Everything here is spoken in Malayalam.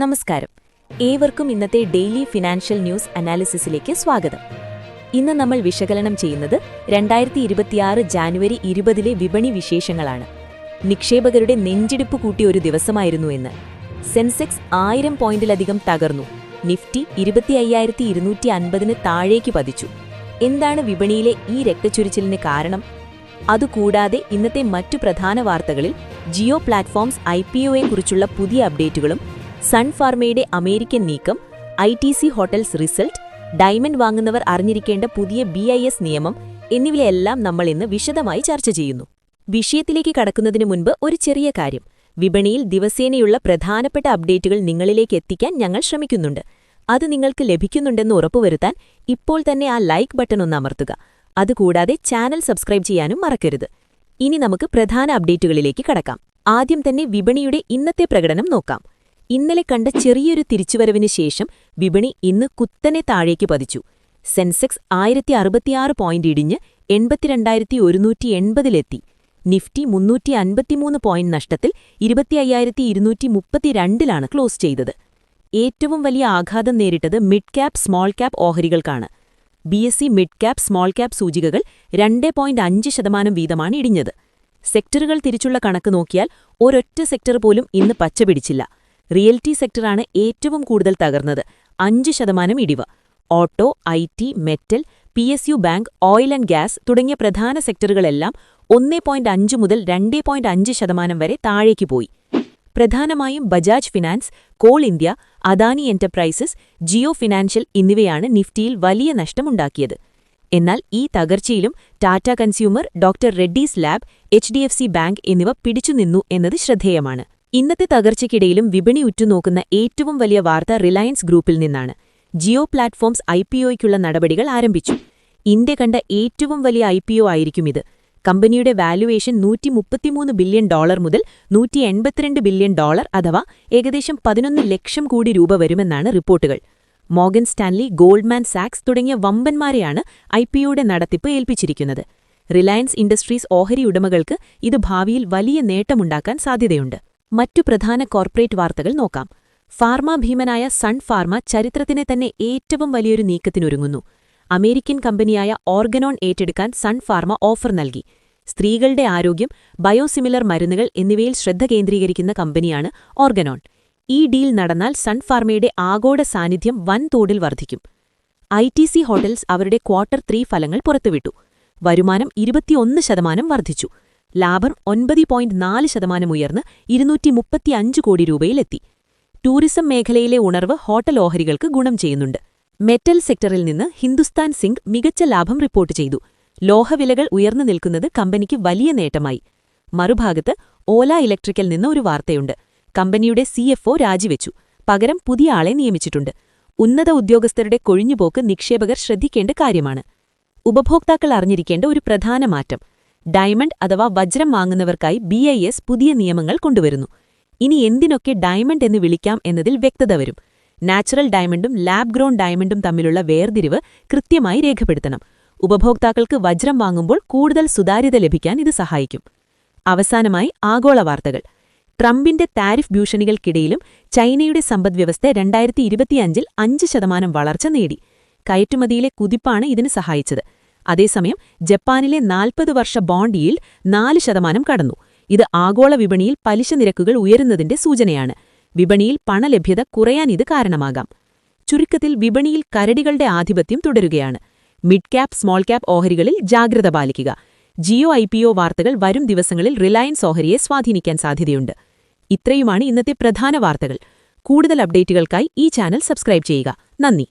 നമസ്കാരം. ഏവർക്കും ഇന്നത്തെ ഡെയിലി ഫിനാൻഷ്യൽ ന്യൂസ് അനാലിസിസിലേക്ക് സ്വാഗതം. ഇന്ന് നമ്മൾ വിശകലനം ചെയ്യുന്നത് രണ്ടായിരത്തി ഇരുപത്തിയാറ് ജാനുവരി ഇരുപതിലെ വിപണി വിശേഷങ്ങളാണ്. നിക്ഷേപകരുടെ നെഞ്ചിടിപ്പ് കൂട്ടിയ ഒരു ദിവസമായിരുന്നു എന്ന് സെൻസെക്സ് ആയിരം പോയിന്റിലധികം തകർന്നു. നിഫ്റ്റി ഇരുപത്തി അയ്യായിരത്തി ഇരുന്നൂറ്റി അൻപതിന് താഴേക്ക് പതിച്ചു. എന്താണ് വിപണിയിലെ ഈ രക്തച്ചൊരിച്ചിലിന് കാരണം? അതുകൂടാതെ ഇന്നത്തെ മറ്റു പ്രധാന വാർത്തകളിൽ ജിയോ പ്ലാറ്റ്ഫോംസ് ഐ പി ഒയെക്കുറിച്ചുള്ള പുതിയ അപ്ഡേറ്റുകളും സൺ ഫാർമയുടെ അമേരിക്കൻ നീക്കം I T C hotels result diamond വാങ്ങുന്നവർ അറിഞ്ഞിരിക്കേണ്ട പുതിയ ബി ഐ എസ് നിയമം എന്നിവയെല്ലാം നമ്മൾ ഇന്ന് വിശദമായി ചർച്ച ചെയ്യുന്നു. വിഷയത്തിലേക്ക് കടക്കുന്നതിനു മുൻപ് ഒരു ചെറിയ കാര്യം. വിപണിയിൽ ദിവസേനയുള്ള പ്രധാനപ്പെട്ട അപ്ഡേറ്റുകൾ നിങ്ങളിലേക്ക് എത്തിക്കാൻ ഞങ്ങൾ ശ്രമിക്കുന്നുണ്ട്. അത് നിങ്ങൾക്ക് ലഭിക്കുന്നുണ്ടെന്ന് ഉറപ്പുവരുത്താൻ ഇപ്പോൾ തന്നെ ആ ലൈക്ക് ബട്ടൺ ഒന്ന് അമർത്തുക. അതുകൂടാതെ ചാനൽ സബ്സ്ക്രൈബ് ചെയ്യാനും മറക്കരുത്. ഇനി നമുക്ക് പ്രധാന അപ്ഡേറ്റുകളിലേക്ക് കടക്കാം. ആദ്യം തന്നെ വിപണിയുടെ ഇന്നത്തെ പ്രകടനം നോക്കാം. ഇന്നലെ കണ്ട ചെറിയൊരു തിരിച്ചുവരവിന് ശേഷം വിപണി ഇന്ന് കുത്തനെ താഴേക്ക് പതിച്ചു. സെൻസെക്സ് ആയിരത്തി അറുപത്തിയാറ് പോയിന്റ് ഇടിഞ്ഞ് എൺപത്തിരണ്ടായിരത്തി ഒരുന്നൂറ്റി എൺപതിലെത്തി നിഫ്റ്റി മുന്നൂറ്റി അൻപത്തിമൂന്ന് പോയിന്റ് നഷ്ടത്തിൽ ഇരുപത്തിയയ്യായിരത്തി ഇരുന്നൂറ്റി മുപ്പത്തിരണ്ടിലാണ് ക്ലോസ് ചെയ്തത്. ഏറ്റവും വലിയ ആഘാതം നേരിട്ടത് mid cap small cap ഓഹരികൾക്കാണ്. B S C mid cap small cap സൂചികകൾ രണ്ട് പോയിന്റ് അഞ്ച് ശതമാനം വീതമാണ് ഇടിഞ്ഞത്. സെക്ടറുകൾ തിരിച്ചുള്ള കണക്ക് നോക്കിയാൽ ഒരൊറ്റ സെക്ടർ പോലും ഇന്ന് പച്ചപിടിച്ചില്ല റിയൽറ്റി സെക്ടറാണ് ഏറ്റവും കൂടുതൽ തകർന്നത്. അഞ്ച് ശതമാനം ഇടിവ്. Auto I T metal P S U bank oil and gas തുടങ്ങിയ പ്രധാന സെക്ടറുകളെല്ലാം ഒന്നേ പോയിന്റ് അഞ്ച് മുതൽ രണ്ടേ പോയിന്റ് അഞ്ച് ശതമാനം വരെ താഴേക്ക് പോയി. പ്രധാനമായും Bajaj finance coal India Adani enterprises Jio financial എന്നിവയാണ് നിഫ്റ്റിയിൽ വലിയ നഷ്ടമുണ്ടാക്കിയത്. എന്നാൽ ഈ തകർച്ചയിലും Tata consumer doctor Reddy's lab H bank എന്നിവ പിടിച്ചുനിന്നു എന്നത് ശ്രദ്ധേയമാണ്. ഇന്നത്തെ തകർച്ചയ്ക്കിടയിലും വിപണി ഉറ്റുനോക്കുന്ന ഏറ്റവും വലിയ വാർത്ത റിലയൻസ് ഗ്രൂപ്പിൽ നിന്നാണ്. ജിയോ പ്ലാറ്റ്ഫോംസ് ഐ പി ഒയ്ക്കുള്ള നടപടികൾ ആരംഭിച്ചു. ഇന്ത്യ കണ്ട ഏറ്റവും വലിയ ഐ ആയിരിക്കും ഇത്. കമ്പനിയുടെ വാല്യുവേഷൻ നൂറ്റി മുപ്പത്തിമൂന്ന് ബില്യൺ ഡോളർ മുതൽ നൂറ്റി എൺപത്തിരണ്ട് ബില്യൺ ഡോളർ അഥവാ ഏകദേശം പതിനൊന്ന് ലക്ഷം കോടി രൂപ വരുമെന്നാണ് റിപ്പോർട്ടുകൾ. മോഗൻ സ്റ്റാൻലി ഗോൾഡ്മാൻ സാക്സ് തുടങ്ങിയ വമ്പന്മാരെയാണ് ഐ പി ഒയുടെ നടത്തിപ്പ് ഏൽപ്പിച്ചിരിക്കുന്നത്. റിലയൻസ് ഇൻഡസ്ട്രീസ് ഓഹരി ഉടമകൾക്ക് ഇത് ഭാവിയിൽ വലിയ നേട്ടമുണ്ടാക്കാൻ സാധ്യതയുണ്ട്. മറ്റു പ്രധാന കോർപ്പറേറ്റ് വാർത്തകൾ നോക്കാം. ഫാർമ ഭീമനായ സൺ ഫാർമ ചരിത്രത്തിനെ തന്നെ ഏറ്റവും വലിയൊരു നീക്കത്തിനൊരുങ്ങുന്നു. അമേരിക്കൻ കമ്പനിയായ ഓർഗനോൺ ഏറ്റെടുക്കാൻ സൺ ഫാർമ ഓഫർ നൽകി. സ്ത്രീകളുടെ ആരോഗ്യം ബയോസിമിലർ മരുന്നുകൾ എന്നിവയിൽ ശ്രദ്ധ കേന്ദ്രീകരിക്കുന്ന കമ്പനിയാണ് ഓർഗനോൺ. ഈ ഡീൽ നടന്നാൽ സൺ ഫാർമയുടെ ആഗോള സാന്നിധ്യം വൻതോടിൽ വർദ്ധിക്കും. ഐ ടി സി ഹോട്ടൽസ് അവരുടെ ക്വാർട്ടർ ത്രീ ഫലങ്ങൾ പുറത്തുവിട്ടു. വരുമാനം ഇരുപത്തിയൊന്ന് ശതമാനം വർദ്ധിച്ചു. ലാഭം ഒൻപത് പോയിന്റ് നാല് ശതമാനം ഉയർന്ന് ഇരുന്നൂറ്റി മുപ്പത്തിയഞ്ച് കോടി രൂപയിലെത്തി. ടൂറിസം മേഖലയിലെ ഉണർവ് ഹോട്ടൽ ഓഹരികൾക്ക് ഗുണം ചെയ്യുന്നുണ്ട്. മെറ്റൽ സെക്ടറിൽ നിന്ന് ഹിന്ദുസ്ഥാൻ സിംഗ് മികച്ച ലാഭം റിപ്പോർട്ട് ചെയ്തു. ലോഹവിലകൾ ഉയർന്നു നിൽക്കുന്നത് കമ്പനിക്ക് വലിയ നേട്ടമായി. മറുഭാഗത്ത് ഓല ഇലക്ട്രിക്കൽ നിന്ന് ഒരു വാർത്തയുണ്ട്. കമ്പനിയുടെ സിഎഫ്ഒ രാജിവെച്ചു. പകരം പുതിയ ആളെ നിയമിച്ചിട്ടുണ്ട്. ഉന്നത ഉദ്യോഗസ്ഥരുടെ കൊഴിഞ്ഞുപോക്ക് നിക്ഷേപകർ ശ്രദ്ധിക്കേണ്ട കാര്യമാണ്. ഉപഭോക്താക്കൾ അറിഞ്ഞിരിക്കേണ്ട ഒരു പ്രധാന മാറ്റം. ഡയമണ്ട് അഥവാ വജ്രം വാങ്ങുന്നവർക്കായി ബി പുതിയ നിയമങ്ങൾ കൊണ്ടുവരുന്നു. ഇനി എന്തിനൊക്കെ ഡയമണ്ട് എന്ന് വിളിക്കാം എന്നതിൽ വ്യക്തത വരും. നാച്ചുറൽ ഡയമണ്ടും ലാബ് ഗ്രോൺ ഡയമണ്ടും തമ്മിലുള്ള വേർതിരിവ് കൃത്യമായി രേഖപ്പെടുത്തണം. ഉപഭോക്താക്കൾക്ക് വജ്രം വാങ്ങുമ്പോൾ കൂടുതൽ സുതാര്യത ലഭിക്കാൻ ഇത് സഹായിക്കും. അവസാനമായി ആഗോള വാർത്തകൾ. ട്രംപിന്റെ താരിഫ് ഭീഷണികൾക്കിടയിലും ചൈനയുടെ സമ്പദ്വ്യവസ്ഥ രണ്ടായിരത്തി ഇരുപത്തിയഞ്ചിൽ അഞ്ച് ശതമാനം വളർച്ച നേടി. കയറ്റുമതിയിലെ കുതിപ്പാണ് ഇതിന് സഹായിച്ചത്. അതേസമയം ജപ്പാനിലെ നാൽപ്പത് വർഷ ബോണ്ട് ഈൽഡ് നാല് ശതമാനം കടന്നു. ഇത് ആഗോള വിപണിയിൽ പലിശ നിരക്കുകൾ ഉയരുന്നതിന്റെ സൂചനയാണ്. വിപണിയിൽ പണലഭ്യത കുറയാൻ ഇത് കാരണമാകാം. ചുരുക്കത്തിൽ വിപണിയിൽ കരടികളുടെ ആധിപത്യം തുടരുകയാണ്. മിഡ് ക്യാപ് സ്മോൾ ക്യാപ് ഓഹരികളിൽ ജാഗ്രത പാലിക്കുക. ജിയോ ഐ വാർത്തകൾ വരും ദിവസങ്ങളിൽ റിലയൻസ് ഓഹരിയെ സ്വാധീനിക്കാൻ സാധ്യതയുണ്ട്. ഇത്രയുമാണ് ഇന്നത്തെ പ്രധാന വാർത്തകൾ. കൂടുതൽ അപ്ഡേറ്റുകൾക്കായി ഈ ചാനൽ സബ്സ്ക്രൈബ് ചെയ്യുക. നന്ദി.